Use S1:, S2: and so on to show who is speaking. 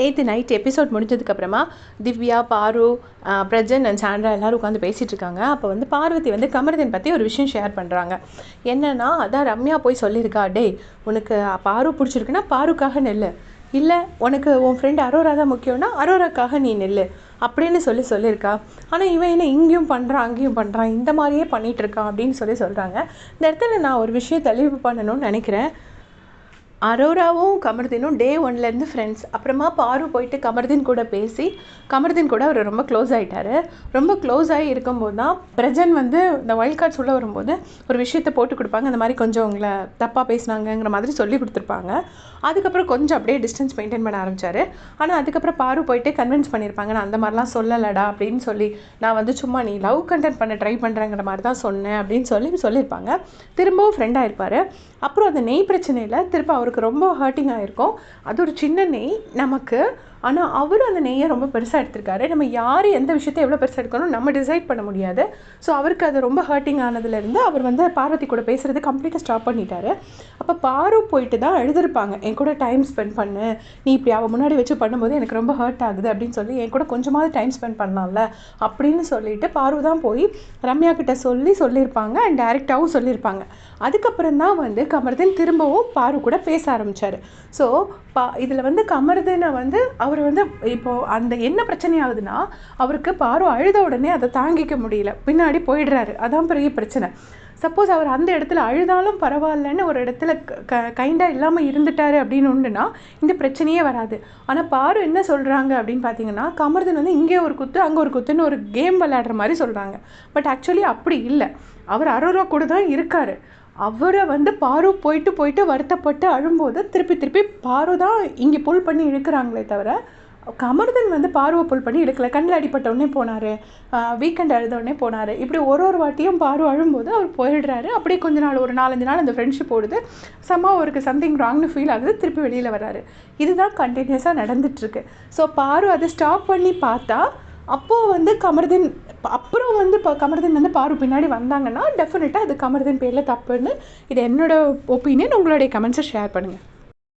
S1: நேற்று night episode முடிஞ்சதுக்கப்புறமா Divya பாரு Prajan and Sandra எல்லோரும் உட்காந்து பேசிகிட்டு இருக்காங்க. அப்போ வந்து பார்வதி வந்து கமரதன் பற்றி ஒரு விஷயம் ஷேர் பண்ணுறாங்க என்னென்னா அதான் ரம்யா போய் சொல்லியிருக்கா டேய் உனக்கு பாரு பிடிச்சிருக்குன்னா பாருக்காக நெல்லு. இல்லை உனக்கு உன் ஃப்ரெண்ட் அரோரா தான் முக்கியம்னா அரோராக்காக நீ நெல்லு. அப்படின்னு சொல்லி சொல்லியிருக்கா. ஆனால் இவன் என்ன இங்கேயும் பண்ணுறான் அங்கேயும் பண்ணுறான் இந்த மாதிரியே பண்ணிகிட்டு இருக்கான் அப்படின்னு சொல்லி சொல்கிறாங்க இந்த இடத்துல நான் ஒரு விஷயம் தெளிவு பண்ணணும்னு நினைக்கிறேன். அரோராவும் கமர்தீனும் டே ஒன்லேருந்து ஃப்ரெண்ட்ஸ் அப்புறமா பாரு போயிட்டு கமர்தீன் கூட பேசி கமர்தீன் கூட அவர் ரொம்ப க்ளோஸ் ஆகிட்டாரு ரொம்ப க்ளோஸ் ஆகி இருக்கும்போது தான் பிரஜன் வந்து இந்த வைல்ட் கார்ட்ஸ் உள்ளே வரும்போது ஒரு விஷயத்தை போட்டு கொடுப்பாங்க. அந்த மாதிரி கொஞ்சம் உங்களை தப்பாக பேசினாங்கங்கிற மாதிரி சொல்லி கொடுத்துருப்பாங்க. அதுக்கப்புறம் கொஞ்சம் அப்படியே டிஸ்டன்ஸ் மெயின்டைன் பண்ண ஆரம்பிச்சாரு. ஆனால் அதுக்கப்புறம் பாரு போயிட்டு கன்வின்ஸ் பண்ணியிருப்பாங்க நான் அந்த மாதிரிலாம் சொல்லலடா அப்படின்னு சொல்லி நான் வந்து சும்மா நீ லவ் கண்டென்ட் பண்ண ட்ரை பண்ணுறேங்கிற மாதிரி தான் சொன்னேன் அப்படின்னு சொல்லி சொல்லியிருப்பாங்க. திரும்பவும் ஃப்ரெண்டாக இருப்பார் அப்புறம் அந்த நெய் பிரச்சனையில் திரும்ப அவர் அவருக்கு ரொம்ப ஹர்ட்டிங் ஆகிருக்கும் அது ஒரு சின்ன நெய் நமக்கு. ஆனால் அவர் அந்த நெய்யை ரொம்ப பெருசாக எடுத்திருக்காரு. நம்ம யார் எந்த விஷயத்தை எவ்வளோ பெருசாக எடுக்கணும் நம்ம டிசைட் பண்ண முடியாது. ஸோ அவருக்கு அது ரொம்ப ஹர்ட்டிங் ஆனதுலேருந்து அவர் வந்து பார்வதி கூட பேசுகிறது கம்ப்ளீட்டாக ஸ்டாப் பண்ணிட்டாரு. அப்போ பாரு போயிட்டு தான் எழுதிருப்பாங்க. என் கூட டைம் ஸ்பெண்ட் பண்ணு. நீ இப்படி அவள் முன்னாடி வச்சு பண்ணும்போது எனக்கு ரொம்ப ஹர்ட் ஆகுது அப்படின்னு சொல்லி என் கூட கொஞ்சமாவது டைம் ஸ்பெண்ட் பண்ணலாம்ல அப்படின்னு சொல்லிட்டு பாரு தான் போய் ரம்யா கிட்ட சொல்லி சொல்லியிருப்பாங்க. அண்ட் டேரெக்டாகவும் சொல்லியிருப்பாங்க. அதுக்கப்புறம் தான் வந்து கமர்தன் திரும்பவும் பாரு கூட பேச ஆரம்பித்தார் ஸோ பா இதில் வந்து கமர்தனை வந்து அவர் வந்து இப்போது அந்த என்ன பிரச்சனை ஆகுதுன்னா அவருக்கு பாரு அழுத உடனே அதை தாங்கிக்க முடியல. பின்னாடி போயிடுறாரு. அதான் பெரிய பிரச்சனை. சப்போஸ் அவர் அந்த இடத்துல அழுதாலும் பரவாயில்லன்னு ஒரு இடத்துல க கைண்டாக இல்லாமல் இருந்துட்டாரு அப்படின்னு உண்டுன்னா இந்த பிரச்சனையே வராது. ஆனால் பாரு என்ன சொல்கிறாங்க அப்படின்னு பார்த்தீங்கன்னா கமர்தன் வந்து இங்கே ஒரு குத்து அங்கே ஒரு குத்துன்னு ஒரு கேம் விளையாடுற மாதிரி சொல்கிறாங்க பட் ஆக்சுவலி அப்படி இல்லை. அவர் அரோரா கூட தான் இருக்கார். அவரை வந்து பாரு போயிட்டு போயிட்டு வருத்தப்பட்டு அழும்போது திருப்பி திருப்பி பாரு தான் இங்கே புல் பண்ணி இழுக்கிறாங்களே தவிர கமர்தன் வந்து பார்வை புல் பண்ணி இழுக்கலை. கண்ணில் அடிப்பட்டவுடனே போனார். வீக்கெண்ட் அழுத உடனே போனார். இப்படி ஒரு ஒரு வாட்டியும் பாரு அழும்போது அவர் போயிடுறாரு. அப்படியே கொஞ்ச நாள் ஒரு நாலஞ்சு நாள் அந்த ஃப்ரெண்ட்ஷிப் ஓடுது. சம்மா அவருக்கு சம்திங் ராங்னு ஃபீல் ஆகுது. திருப்பி வெளியில் வராரு இதுதான் கண்டினியூஸாக நடந்துட்டுருக்கு. ஸோ பாரு அதை ஸ்டாப் பண்ணி பார்த்தா அப்போது வந்து கமர்தன் அப்புறம் வந்து இப்போ கமர்தன் வந்து பாரு பின்னாடி வந்தாங்கன்னா டெஃபினட்டாக அது கமர்தன் பேரில் தப்புன்னு இது என்னோடய ஒப்பீனியன் உங்களுடைய கமெண்ட்ஸை ஷேர் பண்ணுங்கள்